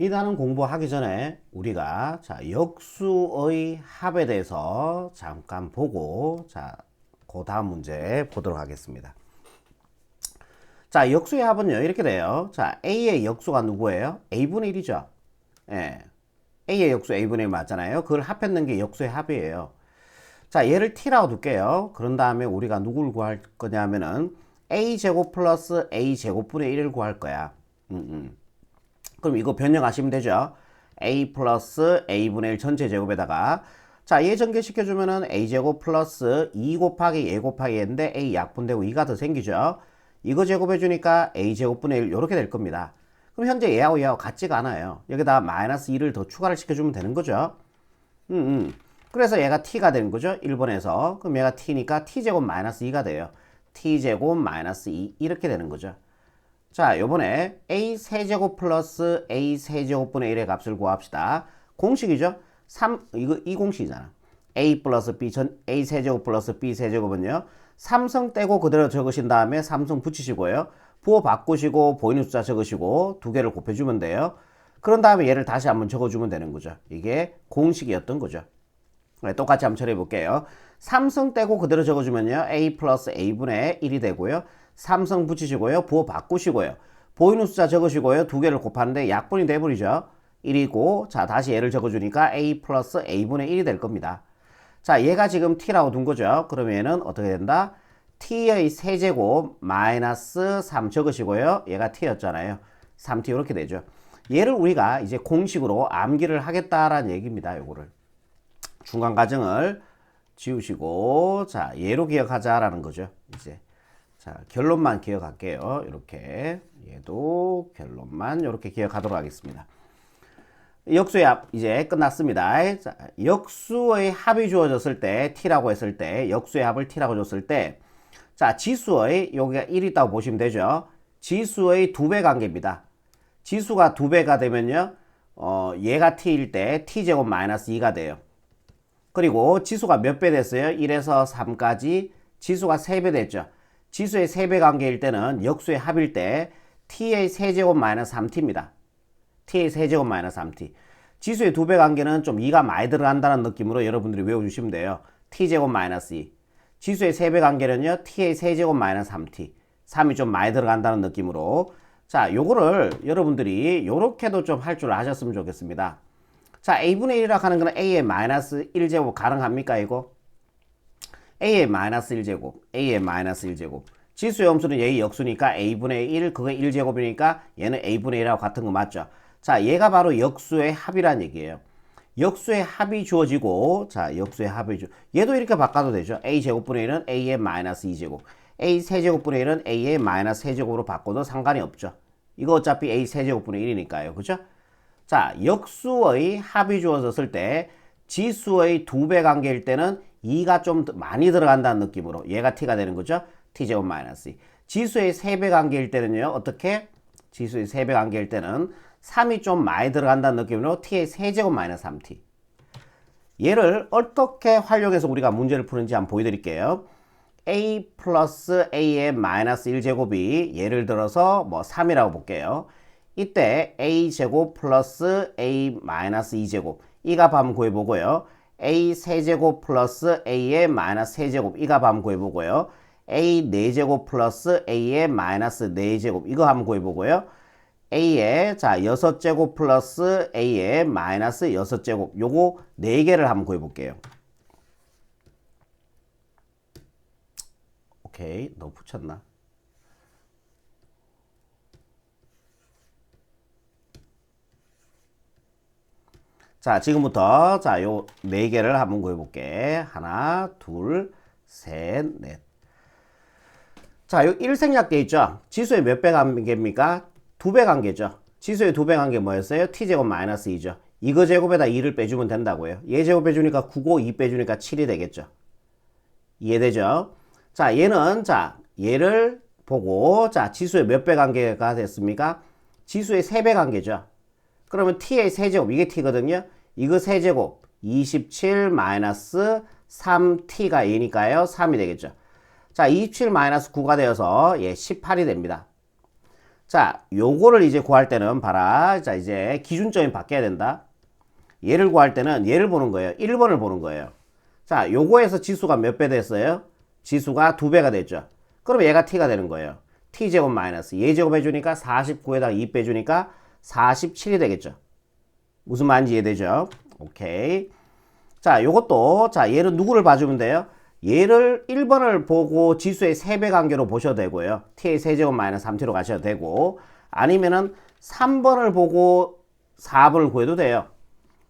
이 단원 공부하기 전에 우리가 자 역수의 합에 대해서 잠깐 보고 자그 다음 문제 보도록 하겠습니다. 자 역수의 합은요 이렇게 돼요. 자 A의 역수가 누구예요? A분의 1이죠. 예. A의 역수 A분의 1 맞잖아요. 그걸 합했는 게 역수의 합이에요. 자 얘를 T라고 둘게요. 그런 다음에 우리가 누구를 구할 거냐면은 A제곱 플러스 A제곱분의 1을 구할 거야. 음, 음. 그럼 이거 변형하시면 되죠. a 플러스 a분의 1 전체 제곱에다가 자, 얘 전개시켜주면은 a제곱 플러스 2 곱하기 a 곱하기 얘인데 a 약분되고 2가 더 생기죠. 이거 제곱해주니까 a제곱분의 1 이렇게 될 겁니다. 그럼 현재 얘하고 얘하고 같지가 않아요. 여기다 마이너스 2를 더 추가를 시켜주면 되는 거죠. 음, 음. 그래서 얘가 t가 되는 거죠. 1번에서. 그럼 얘가 t니까 t제곱 마이너스 2가 돼요. t제곱 마이너스 2 이렇게 되는 거죠. 자, 요번에 a 세제곱 플러스 a 세제곱분의 1의 값을 구합시다. 공식이죠? 3, 이거 이 공식이잖아. a 플러스 b 전 a 세제곱 플러스 b 세제곱은요. 삼성 떼고 그대로 적으신 다음에 삼성 붙이시고요. 부호 바꾸시고 보이는 숫자 적으시고 두 개를 곱해주면 돼요. 그런 다음에 얘를 다시 한번 적어주면 되는 거죠. 이게 공식이었던 거죠. 네, 똑같이 한번 처리해 볼게요. 삼성 떼고 그대로 적어주면요. a 플러스 a분의 1이 되고요. 삼성 붙이시고요. 부호 바꾸시고요. 보이는 숫자 적으시고요. 두 개를 곱하는데 약분이 돼버리죠. 1이고 자 다시 얘를 적어주니까 a 플러스 a분의 1이 될 겁니다. 자 얘가 지금 t라고 둔 거죠. 그러면 얘는 어떻게 된다? t의 세제곱 마이너스 3 적으시고요. 얘가 t였잖아요. 3t 이렇게 되죠. 얘를 우리가 이제 공식으로 암기를 하겠다라는 얘기입니다. 요거를 중간 과정을 지우시고 자 얘로 기억하자라는 거죠. 이제 자, 결론만 기억할게요. 이렇게. 얘도 결론만 이렇게 기억하도록 하겠습니다. 역수의 합 이제 끝났습니다. 자, 역수의 합이 주어졌을 때 t라고 했을 때 역수의 합을 t라고 줬을 때 자, 지수의 여기가 1 있다고 보시면 되죠. 지수의 두 배 관계입니다. 지수가 두 배가 되면요. 어, 얘가 t일 때 t제곱 마이너스 2가 돼요. 그리고 지수가 몇 배 됐어요? 1에서 3까지 지수가 3배 됐죠. 지수의 3배 관계일 때는 역수의 합일 때 t의 세제곱 마이너스 3t입니다. t의 세제곱 마이너스 3t. 지수의 2배 관계는 좀 2가 많이 들어간다는 느낌으로 여러분들이 외워주시면 돼요. t제곱 마이너스 2. 지수의 3배 관계는요. t의 세제곱 마이너스 3t. 3이 좀 많이 들어간다는 느낌으로 자, 요거를 여러분들이 요렇게도 좀 할 줄 아셨으면 좋겠습니다. 자, a분의 1이라고 하는 거는 a의 마이너스 1제곱 가능합니까, 이거? A의 마이너스 1제곱, a의 마이너스 1제곱. 지수의 함수는 얘의 역수니까 a분의 1, 그게 1제곱이니까 얘는 a분의 1하고 같은 거 맞죠? 자, 얘가 바로 역수의 합이란 얘기예요. 역수의 합이 주어지고, 자, 역수의 합이 주, 얘도 이렇게 바꿔도 되죠. a 제곱분의 1은 a의 마이너스 2제곱, a 세제곱분의 1은 a의 마이너스 세제곱으로 바꿔도 상관이 없죠. 이거 어차피 a 세제곱분의 1이니까요. 그죠? 자, 역수의 합이 주어졌을 때 지수의 두 배 관계일 때는 2가 좀 많이 들어간다는 느낌으로 얘가 t가 되는 거죠. t제곱 마이너스 2. 지수의 3배 관계일 때는요. 어떻게? 지수의 3배 관계일 때는 3이 좀 많이 들어간다는 느낌으로 t의 세제곱 마이너스 3t. 얘를 어떻게 활용해서 우리가 문제를 푸는지 한번 보여드릴게요. a 플러스 a의 마이너스 1제곱이 예를 들어서 뭐 3이라고 볼게요. 이때 a제곱 플러스 a 마이너스 2제곱 이값 한번 구해보고요. A 세제곱 플러스 a의 마이너스 세제곱 이거 한번 구해보고요. a 4제곱 플러스 a의 마이너스 4제곱 이거 한번 구해보고요. a의 자 6제곱 플러스 a의 마이너스 6제곱 요거 4개를 한번 구해볼게요. 오케이 너무 붙였나? 자, 지금부터 자, 요 네 개를 한번 구해 볼게. 하나, 둘, 셋, 넷. 자, 요 1생략돼 있죠? 지수의 몇 배 관계입니까? 두 배 관계죠. 지수의 두 배 관계 뭐였어요? t제곱 마이너스 2죠. 이거 제곱에다 2를 빼주면 된다고요. 얘 제곱 빼주니까 9고 2 빼주니까 7이 되겠죠. 이해되죠? 자, 얘는 자, 얘를 보고 자, 지수의 몇 배 관계가 됐습니까? 지수의 세 배 관계죠. 그러면 t의 세제곱 이게 t거든요. 이거 세제곱 27 마이너스 3t가 얘니까요. 3이 되겠죠. 자, 27 마이너스 9가 되어서 예, 18이 됩니다. 자, 요거를 이제 구할 때는 봐라. 자, 이제 기준점이 바뀌어야 된다. 얘를 구할 때는 얘를 보는 거예요. 1번을 보는 거예요. 자, 요거에서 지수가 몇 배 됐어요? 지수가 두 배가 됐죠. 그럼 얘가 t가 되는 거예요. t제곱 마이너스 얘 제곱 해주니까 49에다가 2 빼주니까 47이 되겠죠. 무슨 말인지 이해되죠? 오케이. 자, 요것도 자, 얘를 누구를 봐주면 돼요? 얘를 1번을 보고 지수의 3배 관계로 보셔도 되고요. t의 세제곱 마이너스 3t로 가셔도 되고 아니면은 3번을 보고 4번을 구해도 돼요.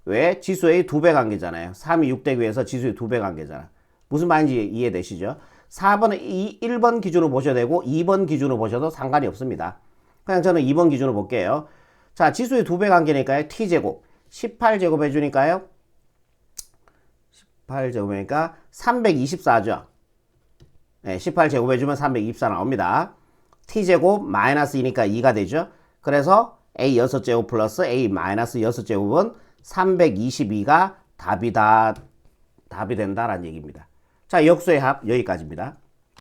왜? 지수의 2배 관계잖아요. 3이 6 되기 위해서 지수의 2배 관계잖아. 무슨 말인지 이해되시죠? 4번은 이 1번 기준으로 보셔도 되고 2번 기준으로 보셔도 상관이 없습니다. 그냥 저는 2번 기준으로 볼게요. 자, 지수의 2배 관계니까요. t제곱 18제곱 해주니까요. 18제곱이니까 324죠. 네, 18제곱 해주면 324 나옵니다. t제곱 마이너스 2니까 2가 되죠. 그래서 a 6제곱 플러스 a 마이너스 6제곱은 322가 답이다. 답이 된다라는 얘기입니다. 자, 역수의 합 여기까지입니다.